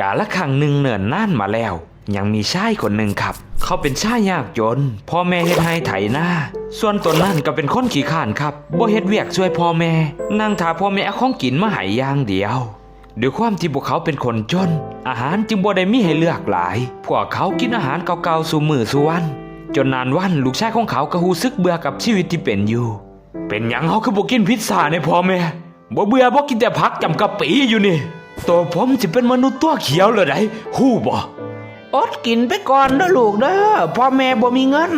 กาละครั้งหนึ่งเนิ่นนานมาแล้ว ยังมีชายคนหนึ่งครับ เขาเป็นชายยากจนพ่อแม่เฮ็ดให้ไถหน้าส่วนตนนั่นก็เป็นคนขี้ข้านครับบ่เฮ็ดเวียกช่วยพ่อแม่นั่งถาพ่อแม่เอาของกินมาให้อย่างเดียวด้วยความที่พวกเขาเป็นคนจน อาหารจึงบ่ได้มีให้เลือกหลาย พวกเขากินอาหารเก่าๆสู่มือสู่วัน จนนานวันลูกชายของเขาก็รู้สึกเบื่อกับชีวิตที่เป็นอยู่ เป็นหยังเขาคือบ่กินพิซซ่าในพ่อแม่บ่เบื่อบ่กินแต่ผักจำกะปิอยู่นี่ ตัวผมสิเป็นมนุษย์ตัวเขียวเลยได้ฮู้บ่อดกินไปก่อนเด้อลูกเด้อพ่อแม่บ่มีเงิน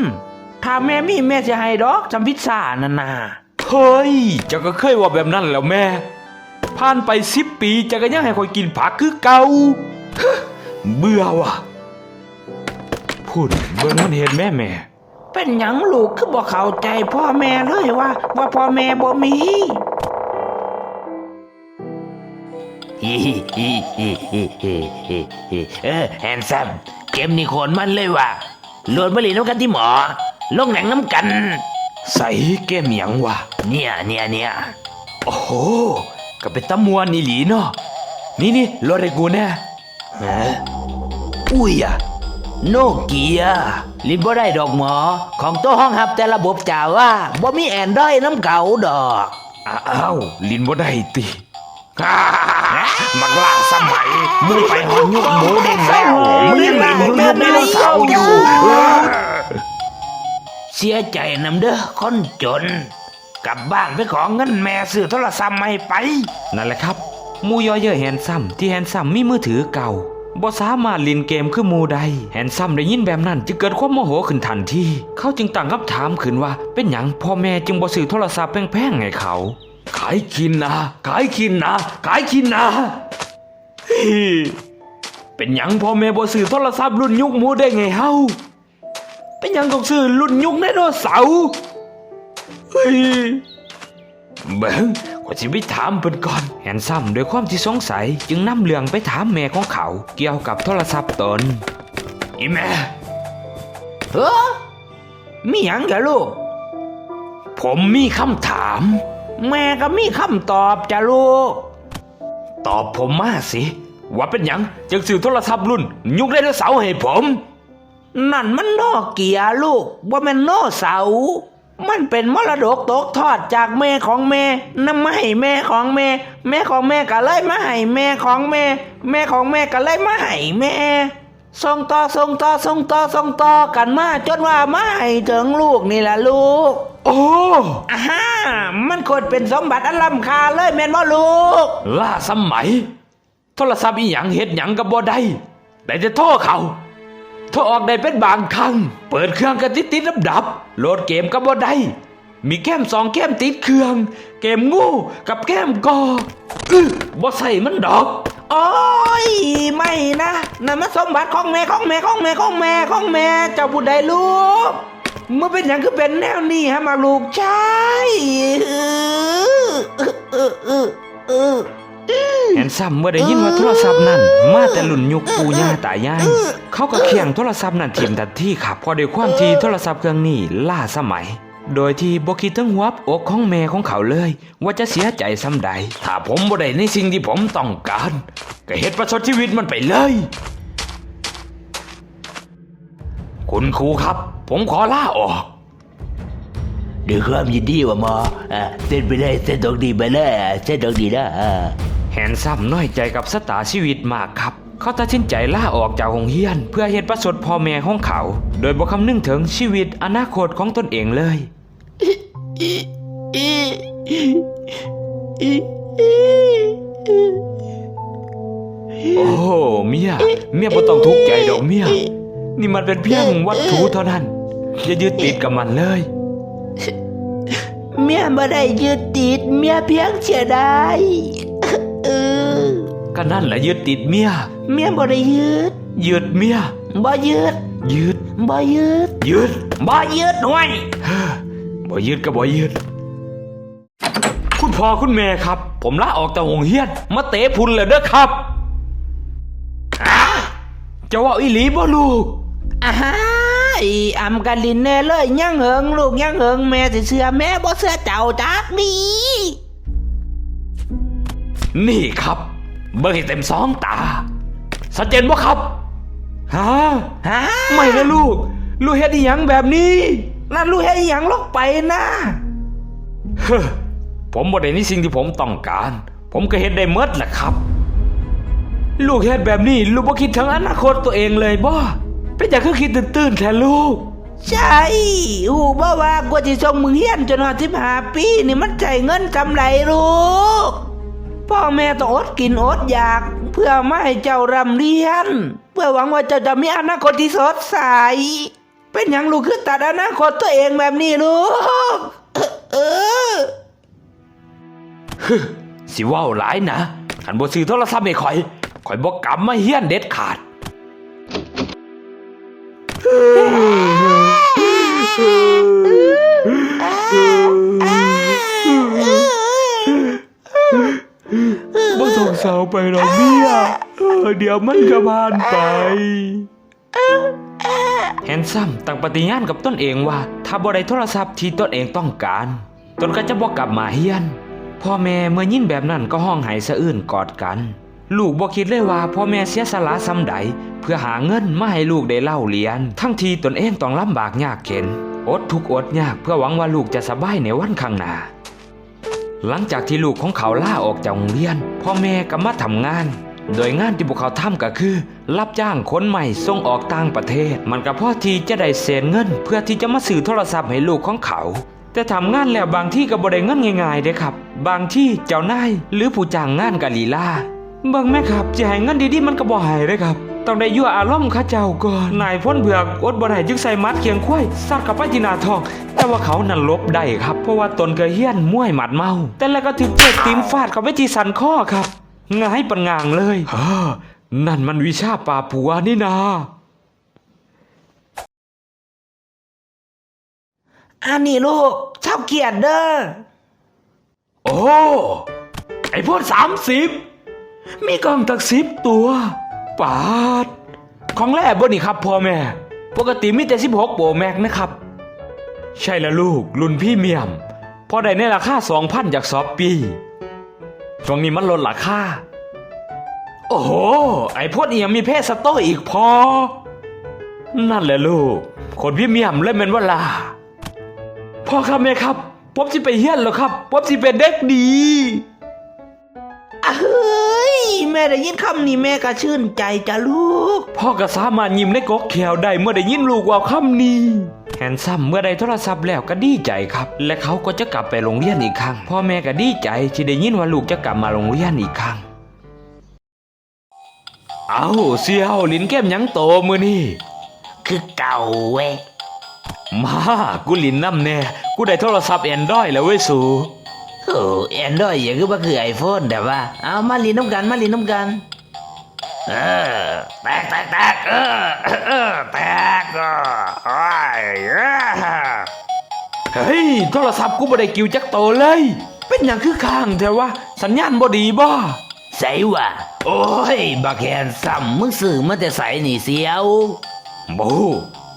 ถ้าแม่มีแม่จะให้ดอกจำพิซซ่านั่นน่ะเฮ้ยเจ้าก็เคยว่าแบบนั้นแล้วแม่ ผ่านไปสิบปีเจ้าก็ยังให้คอยกินผักคือเก่าเบื่อว่ะพูดเบิ่งมันเห็นแม่แม่ เป็นหยังลูกคือบ่เข้าใจพ่อแม่เลยว่า ว่าพ่อแม่บ่มี เออแฮนซัมเกมนี่โคนมันเลยว่ะโหลดมาเล่นน้ำกันที่หมอ ลงหนังน้ำกัน ใส่เกมหยังวะเนี่ยเนี่ยเนี่ยโอ้โหก็เป็นตะมวนนี่หลีเนาะนี่นี่รถไอ้กูแน่ฮะอุ้ยอะโนเกียลินบ่ได้ดอกหมอ ของตัวห้องหับแต่ระบบจ่าว่าบ่มีแอนดรอยน้ำเก่าดอกอ้าวลินบ่ได้ติฮ่า มักล่าสมัยมึงไปหอนยุกหมูเด้งแล้วมึงยังเล่นอยู่ยุคไดโนเสาร์อยู่ เสียใจนำเด้อคนจน กลับบ้านไปขอเงินแม่ซื้อโทรศัพท์ใหม่ไป นั่นแหละครับหมูย่อเยอะแฮนซัมที่แฮนซัมมีมือถือเก่าบ่สามารถเล่นเกมคือหมูใด แฮนซัมได้ยินแบบนั้นจึงเกิดความโมโหขึ้นทันทีเขาจึงตั้งคำถามขึ้นว่า เป็นหยังพ่อแม่จึงบ่ซื้อโทรศัพท์แพงๆให้เขา ขายคินนะขายคินนะขายคินนะเฮ้ยเป็นยังพ่อแม่บ่ซื้อโทรศัพท์รุ่นยุคมูได้ไงเฮาเป็นยังต้องซื้อรุ่นยุคไดโนเสาร์เฮ้ยเบิ้งว่าสิไปถามเพิ่นก่อนแฮนซัมด้วยความที่สงสัย จึงนำเรื่องไปถามแม่ของเขา เกี่ยวกับโทรศัพท์ตนอีแม่เฮ้อมีหยังกะลูกผมมีคำถาม แม่ก็มีคำตอบจ้ะลูก ตอบผมมาสิ ว่าเป็นหยังจึงซื้อโทรศัพท์รุ่น ยุคไดโนเสาร์ให้ผม นั่นมันโนเกียลูก ว่ามันโนเสาร์มันเป็นมรดกตกทอดจากแม่ของแม่นำมาให้แม่ของแม่ แม่ของแม่ก็เลยมาให้แม่ของแม่ แม่ของแม่ก็เลยมาให้แม่ ส่งต่อส่งต่อส่งต่อส่งต่อกันมาจนว่ามาให้ถึงลูกนี่แหละลูก โอ้อ่าฮะมันควรเป็นสมบัติอันล้ำค่าเลยแม่นบ่ลูก ล่าสมัย โทรศัพท์อีหยังเฮ็ดหยังกับบ่ได้ได้จะโทรเขาโทรออกได้เป็นบางครั้ง เปิดเครื่องก็ติดติดดับดับๆโหลดเกมก็บ่ได้มีแก้มสองแก้มติดเครื่อง เกมงูกับแก้มกออื้อบ่ใส่มันดอก โอ้ยไม่นะนั่นมันสมบัติของแม่ของแม่ของแม่ของแม่ของแม่เจ้าผู้ใดลูกเมื่อเป็นอย่างคือเป็นแนวนี้ฮะมาลูกใช่เออเออเออแฮนซัมเมื่อได้ยินว่าโทรศัพท์นั้นมาแต่รุ่นยุคปู่ย่าตายายเขาก็เคียงโทรศัพท์นั้นทิมทันทีครับพอด้วยความที่โทรศัพท์เครื่องนี้ล่าสมัย โดยที่บ่คิดถึงหัวอกของแม่ของเขาเลย ว่าจะเสียใจซ้ำใด ถ้าผมบ่ได้ในสิ่งที่ผมต้องการ ก็เฮ็ดประชดชีวิตมันไปเลย คุณครูครับ ผมขอลาออกด้วยความยินดีว่าหมออ่าเส้นไปเลยเส้นตรงดีไปเลยอะเส้นตรงดีนะอ่าแฮนซัมน้อยใจกับสตาชีวิตมากครับ เขาตัดสินใจลาออกจากโรงเรียน เพื่อเหตุประสดพ่อแม่ของเขา โดยบ่คำนึงถึงชีวิตอนาคตของตนเองเลย โอ้โหเมียเมียบ่ต้องทุกข์ใจดอกเมียนี่มันเป็นเพียงวัตถุเท่านั้น อย่ายึดติดกับมันเลย เมียไม่ได้ยึดติด เมียเพียงเสียดายเออก็นั่นแหละยึดติดเมีย เมียบ่ได้ยึดยึดเมียบ่ยึดยึดบ่ยึดยึดบ่ยึดห้วย บ่ยืดก็บ่ยืด คุณพ่อคุณแม่ครับ ผมลาออกจากโรงเรียน มาเตะพุนเลยเด้อครับอ้าจะว่าอีหลีบ่ลูกอ่าฮะอีอำกันลินแน่เลยยังเหิงลูกยังเหิงแม่สิเชื่อแม่บ่เชื่อเจ้าจักดีนี่ครับ เบิ่งให้เต็มสองตาสัจเจนบ่ครับฮะฮะไม่นะลูก ลูกเฮ็ดอีหยังแบบนี้ นั่นลูกให้อหย่างลกไปนะเฮ้อผมบ่ได้ในสิ่งที่ผมต้องการ ผมก็เฮ็ดได้เมดแหละครับ ลูกเฮ็ดแบบนี้ ลูกบ่คิดถึงอนาคตตัวเองเลยบ่เป็นอย่างคือคิดตื่นๆแค่ลูก ใช่หูบ่ว่ากว่าจะส่งมึงเฮียนจนหอทิพหาปีนี่มันใจเงินกำไรลูกพ่อแม่ต้องอดกินอดอยาก เพื่อไม่ให้เจ้ารำเรียน เพื่อหวังว่าเจ้าจะมีอนาคตที่สดใส เป็นอย่างลูกคือตัดอนาคตตัวเองแบบนี้ลูกเออสิเว้าหลายนะคันบ่ซื้อโทรศัพท์ให้ข่อยข่อยบ่กลับมาเฮียนเด็ดขาดบ่ส่งสาวไปหรอกเมียเออเดี๋ยวมันก็ผ่านไป แฮนซัมตั้งปฏิญาณกับตนเองว่า ถ้าบ่ได้โทรศัพท์ที่ตนเองต้องการ ตนก็จะบ่กลับมาเฮียน พ่อแม่เมื่อยินแบบนั้นก็ห้องไห้สะอื้นกอดกัน ลูกบ่คิดเลยว่าพ่อแม่เสียสละซ้ำใด เพื่อหาเงินมาให้ลูกได้เล่าเรียน ทั้งที่ตนเองต้องลำบากยากเข็น อดทุกอดยากเพื่อหวังว่าลูกจะสบายในวันข้างหน้าหลังจากที่ลูกของเขาล่าออกจากโรงเรียน พ่อแม่ก็มาทำงาน โดยงานที่พวกเขาทำก็คือ รับจ้างคนใหม่ส่งออกต่างประเทศ มันก็พอที่จะได้เศษเงิน เพื่อที่จะมาซื้อโทรศัพท์ให้ลูกของเขา แต่ทำงานแล้วบางที่ก็บ่ได้เงินง่ายๆเด้ครับ บางที่เจ้านายหรือผู้จ้างงานกะลีลาเบิ่งแม่ครับจะให้เงินดีๆมันก็บ่ให้เด้ครับต้องได้ยั่วอารมณ์ข้าเจ้าก่อนนายพ้นเบือกอดบ่ได้จึงใส่มัดเคียงควายซัดกับไปที่หน้าทอง แต่ว่าเขานั่นลบได้ครับ เพราะว่าตนเคยเฮี้ยนมวยหมัดเมา แต่แล้วก็ถึงเจ็บตีนฟาดเข้าไปที่สันข้อครับ ง่ายปันงางเลยเออนั่นมันวิชาป่าบผัวนี่นาอันนี้ลูกเช่าเกียรติเด้อ โอ้ ไอพวกสามสิบ มีกล้องตักสิบตัวปาด ของแรกบนนี่ครับพ่อแม่ ปกติมีแต่สิบหกโปรแม็กนะครับ ใช่แล้วลูก รุ่นพี่เมียม พอได้ในราคาสองพันจากซอปปี้ ช่วงนี้มันลดราคาโอ้โห ไอ้พวกนี้ยังมีเพศสโตอีกพอ นั่นแหละลูก คนพี่เมียมเล่นเป็นว่าลาพ่อครับแม่ครับผมสิไปเฮียนแล้วครับผมสิเป็นเด็กดีเฮ้ แม่ได้ยินคำนี้แม่ก็ชื่นใจจ้ะลูก พ่อก็สามารถยิ้มในกกแขวได้เมื่อได้ยินลูกว่าคำนี้แฮนซัมเมื่อได้โทรศัพท์แล้วก็ดีใจครับ และเขาก็จะกลับไปโรงเรียนอีกครั้ง พ่อแม่ก็ดีใจที่ได้ยินว่าลูกจะกลับมาโรงเรียนอีกครั้ง เอาเสียวลินแก้มหยังโตมือนี่คือเก่าเว้ยมากูลินน้ำแน่กูได้โทรศัพท์แอนดรอยแล้วเว้ยสู โอ้แอนดรอยอย่างคือว่าคือไอโฟนแต่ว่าเอามาลีนน้ำกันมาลีนน้ำกันเออแตกแตกแตกเออเออแตกโอ้ยเออเฮ้ยโทรศัพท์กูบ่ได้กิวจักโตเลย เป็นอย่างคือข้างแต่ว่าสัญญาณบ่ดีบ่ใส่ว่ะโอ้ยบักแคนซ้ำมึงซื้อมาแต่ใส่นี่เสียวบู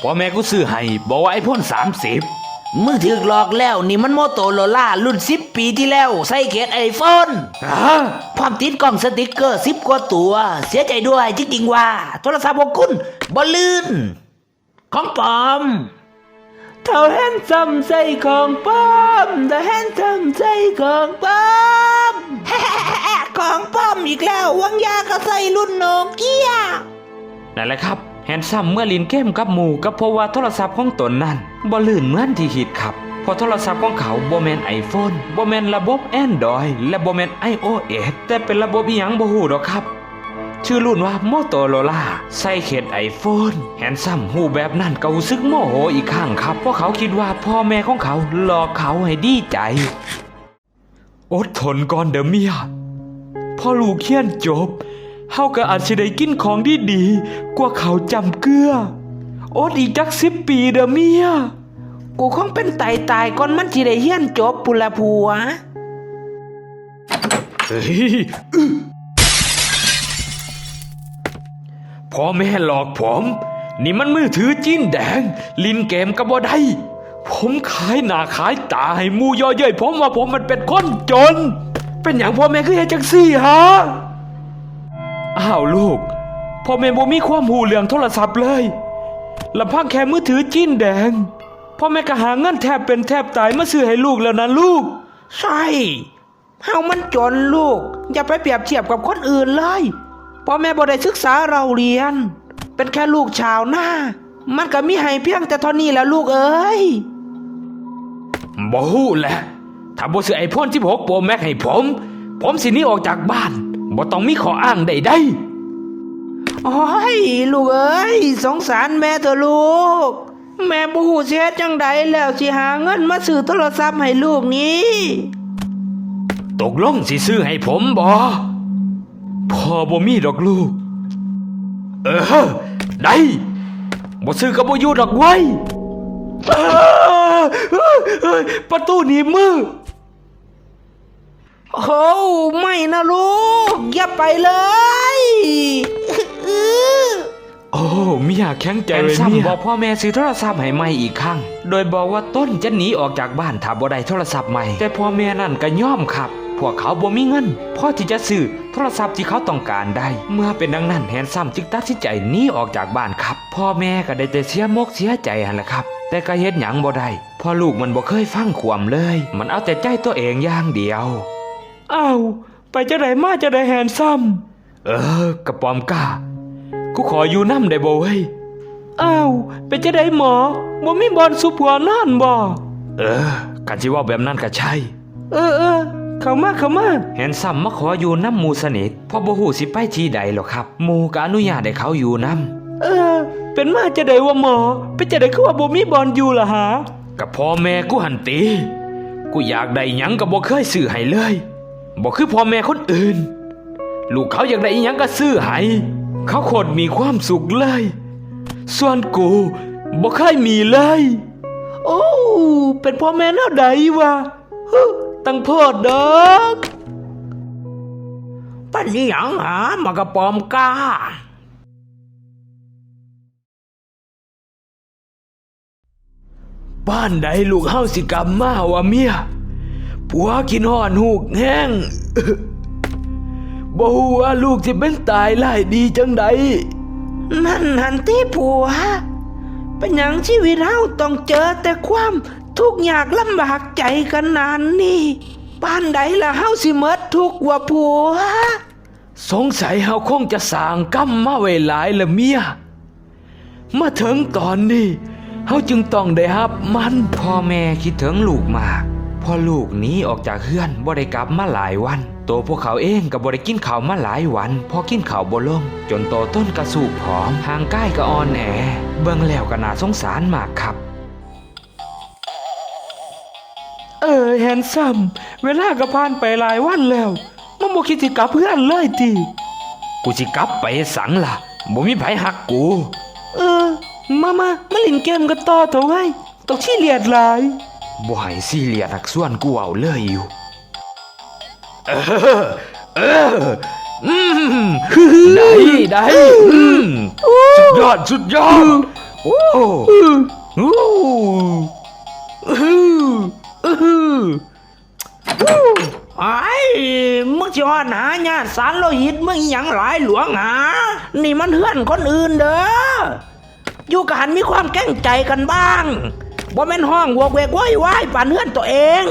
พ่อแม่กูซื้อให้บอกว่าไอพ่นสามสิบ มึงถึกหลอกแล้วนี่มันโมโตโรล่ารุ่นสิบปีที่แล้ว ใส่เคสไอโฟนฮะพร้อมติดกล้องสติกเกอร์สิบกว่าตัว เสียใจด้วยจริงๆว่า โทรศัพท์ของคุณบอลื่น ของปลอมเท่าแฮนซัมใส่ของปลอมแต่แฮนซัมใส่ของปลอมของปลอมอีกแล้ววังยาก็ใส่รุ่นโนเกียนั่นแหละครับ แฮนซัมเมื่อลินเกมกับหมูก็พราะว่าโทรศัพท์ของตนนั้นบ่ลื่นเหมือนที่คิดครับพราะโทรศัพท์ของเขาบ่แมนไอโฟนบ่แมนระบบ Android และบ่แม่น iOS แต่เป็นระบบอีหยังบ่ฮู้ดอกครับ ชื่อรุ่นว่า Motorola ใส่เขตไอโฟนแฮนซัมหูแบบนั้นก็รู้สึกโมโหอีกครั้งครับ เพราะเขาคิดว่าพ่อแม่ของเขาหลอกเขาให้ดีใจ อดทนก่อนเดอเมียพอลูกเขียนจบ เฮาก็อาจสิได้กินของดีดีๆกว่าเขาจำเกลืออดอีกจักสิบปีเด้อเมีย กูคงเป็นตายตายก่อนมันที่ได้เฮียนจบปุละผัวเฮ้ยอึพ่อแม่หลอกผม นี่มันมือถือจิ้นแดง ลินเกมก็บ่ได้ผมขายหน้าขายตาให้มูย่อเย้ยผมว่าผมมันเป็นคนจน เป็นอย่างพ่อแม่คือเฮจังซี่ฮะ อ้าวลูกพ่อแม่บ่มีความหูเรื่องโทรศัพท์เลยลำพังแค่มือถือจิ้นแดงพ่อแม่ก็หาเงินแทบเป็นแทบตายมาซื้อให้ลูกแล้วนะลูก ใช่เฮามันจนลูก อย่าไปเปรียบเทียบกับคนอื่นเลยพ่อแม่บ่ได้ศึกษาเราเรียน เป็นแค่ลูกชาวนามันก็มีให้เพียงแต่เท่านี้แหล้วลูกเอ้ยบ่ฮู้แหละถ้าบ่ซื้อไอโฟน16 Pro Max ให้ผม ผมสิหนี้ออกจากบ้าน บ่ต้องมีข้ออ้างใดโอ้ยลูกเอ้ยสงสารแม่เถอะลูก แม่บูฮู้เสียจังใดแล้วสิหาเงินมาซื้อโทรศัพท์ให้ลูกนี้ๆตกลงสิซื้อให้ผมบ่พ่อบ่มีดอกลูก เออ ได้บ่ซื้อก็บ่อยู่ดอกไว้ยเอ้อเอ้ยเอ้ยประตูหนีบมือ โอ้ไม่นะลูก อย่าไปเลย โอ้เมียแข็งใจเลยเมียบอกพ่อแม่ซื้อโทรศัพท์ให้ใหม่อีกครั้ง โดยบอกว่าต้นจะหนีออกจากบ้านถ้าบ่ได้โทรศัพท์ใหม่ แต่พ่อแม่นั่นก็ยอมครับ พวกเขาบ่มีเงินพอที่จะซื้อโทรศัพท์ที่เขาต้องการได้ เมื่อเป็นดังนั้นแฮนซัมจึงตัดสินใจหนีออกจากบ้านครับ พ่อแม่ก็ได้แต่เสียมกเสียใจหันแหละครับแต่ก็เฮ็ดหยังบ่ได้เพ่อลูกมันบ่เคยฟังความเลย มันเอาแต่ใจตัวเองอย่างเดียว อ้าวไปจะไหนมาจะได้แฮนซัมเออกระปอมกล้ากูขออยู่น้ำได้บ่เว้ยอ้าวเป็นจะได้หมอบ่มีบอลสุผัวนอนบ่เออกันสิว่าแบบนั้นก็ใช่ เออเออเข้ามาเข้ามาเห็นซ้ำมาขออยู่น้ำหมูสนิทเพอบ่ฮู้สิไปที่ใดหรอกครับหมูก็อนุญาตให้เขาอยู่น้ำเออ เป็นมาจะได้ว่าหมอเป็นจะได้คือว่าบ่มีบอลอยู่ล่ะฮะกับพ่อแม่กูหันตีกูอยากได้หยังก็บ่เคยซื้อให้เลย บ่คือพ่อแม่คนอื่น ลูกเขาอยากได้อิหยังก็ซื้อให้เขาโคตรมีความสุขเลย ส่วนกูบ่เคยมีเลย โอ้เป็นพ่อแม่แนวใดวะฮึตั้งโพดดอกปันนี้หยังหามากระปอมกล้าบ้านใดลูกเฮาสิกลับมาวะเมีย ผัวกินหอนหูกแห้งบ่ฮู้ว่าลูกสิเป็นตายหลายดีจังใดนั่นหันที่ผัว เป็นอย่างชีวิตเราต้องเจอแต่ความทุกข์ยากลำบากใจกันนานนี่ป้านใดละเฮาสิเมดทุกข์ว่าผัว สงสัยเฮาคงจะสร้างกรรมมาไว้หลายละเมียมาถึงตอนนี้เฮาจึงต้องได้รับมันพ่อแม่คิดถึงลูกมาก พอลูกหนี้ออกจากเฮือนบ่ได้กลับมาหลายวันโตวพวกเขาเองก็บ่ได้กินข้าวมาหลายวัน พอกินข้าวบ่ลง จนโตต้นกระสูบผอมห่างกายก็อ่อนแอ เบิ่งแล้วก็น่าสงสารมากครับ เออแฮนซัมเวลาก็ผ่านไปหลายวันแล้วมันบ่คิดสิกลับเพื่อนเลยติกูสิกลับไปสังล่ะบ่มีไผหักกู เออ มามามาเล่นเกมกันต่อเถอะไว้ยต้องชี้เลียดหลาย บ่ให้ซีเรียสหักส่วนกูเอาเลยอยู่เออเอออืมได้ได้อืมสุดยอดสุดยอดโอ้โอ้ไอ้มึงจะว่าหนาญาติสารโลหิตมึงอย่างหลายหลวงหา นี่มันเฮื่อนคนอื่นเด้อ อยู่กันมีความแกล้งใจกันบ้าง บ่แม่นห้องวกเวกว้อยว้ายป่านเฮือนตัวเอง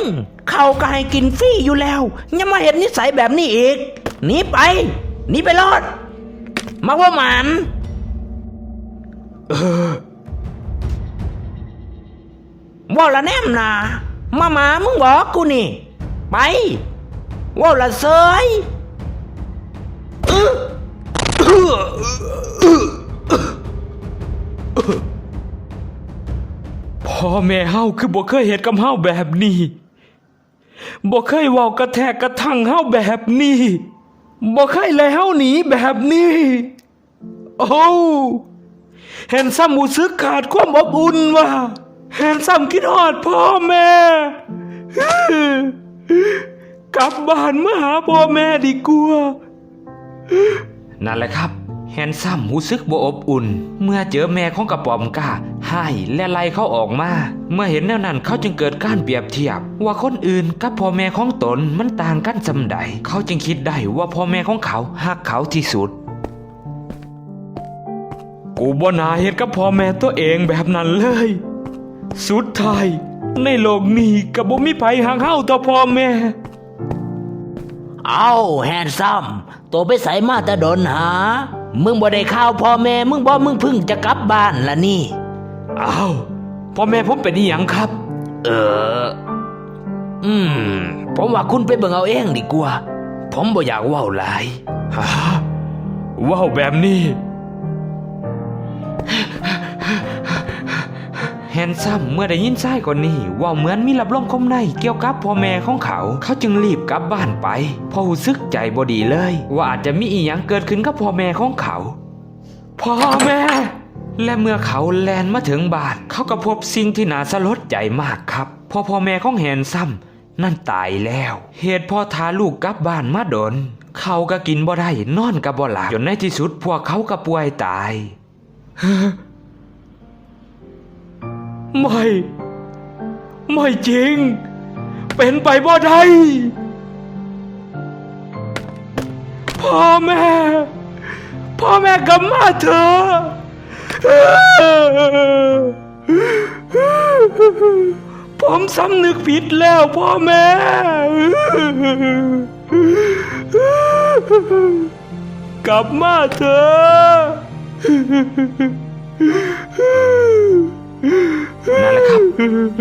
เขาก็ให้กินฟรีอยู่แล้วยังมาเห็นนิสัยแบบนี้อีกหนีไปหนีไปรอดมาว่าหมันว่าละแนมนามาหมามึงบอกกูนี่ ไปว่าละเซย พ่อแม่เฮาคือบ่เคยเห็นกับเฮาแบบนี้บ่เคยเว้ากระแทกกระทั่งเฮาแบบนี้บ่เคยไล่เฮาหนีแบบนี้ โอ้เห็นซ้ำรู้สึกขาดความอบอุ่นว่ะเห็นซ้ำคิดฮอดพ่อแม่ กลับบ้านมาหาพ่อแม่ดีกว่านั่นแหละครับ แฮนซัมรู้สึกบ่อบอุ่น เมื่อเจอแม่ของกระป๋อมก้าให้และไล่เขาออกมา เมื่อเห็นแนวนั้นเขาจึงเกิดการเปรียบเทียบ ว่าคนอื่นกับพ่อแม่ของตนมันต่างกันจำใด เขาจึงคิดได้ว่าพ่อแม่ของเขาหักเขาที่สุด กูบ่นาเฮ็ดกับพ่อแม่ตัวเองแบบนั้นเลย สุดท้าย ในโลกนี้ก็บ่มีไผห่างเฮาต่อพ่อแม่ เอาแฮนซัมตัวไปใส่มาแต่ดนหา มึงบ่ได้ข้าวพ่อแม่ มึงบ่มึงเพึ่งจะกลับบ้านละนี่ อ้าวพ่อแม่ผมเป็นอีหยังครับ เออ อืม ผมว่าคุณไปเบิ่งเอาเองดีกว่า ผมบ่อยากเว้าหลายฮะว้าวแบบนี้ แฮนซัมเมื่อได้ยินชายคนนี้ว่าเหมือนมีรับลมคมในเกี่ยวกับพ่อแม่ของเขา เขาจึงรีบกลับบ้านไปพราะรู้สึกใจบดีเลย ว่าอาจจะมีอีหยังเกิดขึ้นกับพ่อแม่ของเขา พ่อแม่ และเมื่อเขาแลนมาถึงบ้านเขาก็พบสิ่งที่น่าสลดใจมากครับพ่อพ่อแม่ของแฮนซัมนั่นตายแล้ว เหตุพ่อทาลูกกลับบ้านมาดน เขาก็กินบ่ได้นอนก็บ่หลับจนในที่สุดพวกเขาก็ป่วยตาย ไม่ ไม่จริง เป็นไปบ่ได้พ่อแม่ พ่อแม่กลับมาเถอะผมสำนึกผิดแล้วพ่อแม่ กลับมาเถอะ นั่นแหละครับ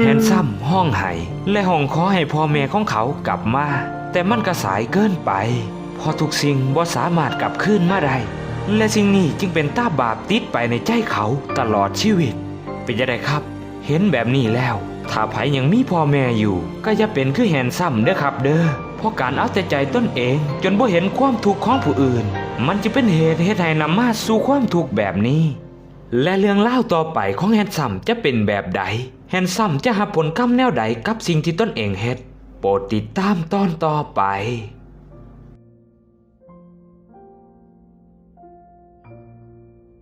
แฮนซัมห้องไห้และห้องขอให้พ่อแม่ของเขากลับมา แต่มันก็สายเกินไปพอทุกสิ่งบ่สามารถกลับคืนมาได้และสิ่งนี้จึงเป็นตาบาปติดไปในใจเขาตลอดชีวิต เป็นยังไงครับ เห็นแบบนี้แล้ว ถ้าไผยังมีพ่อแม่อยู่ ก็อย่าเป็นคือแฮนซัมเด้อครับเด้อเพราะการเอาแต่ใจตนเอง จนบ่เห็นความทุกข์ของผู้อื่น มันจะเป็นเหตุให้ให้นำมาสู่ความทุกข์แบบนี้ และเรื่องเล่าต่อไปของแฮนซัมจะเป็นแบบใด แฮนซัมจะหาผลกรรมแนวใดกับสิ่งที่ตนเองเฮ็ด โปรดติดตามตอนต่อไป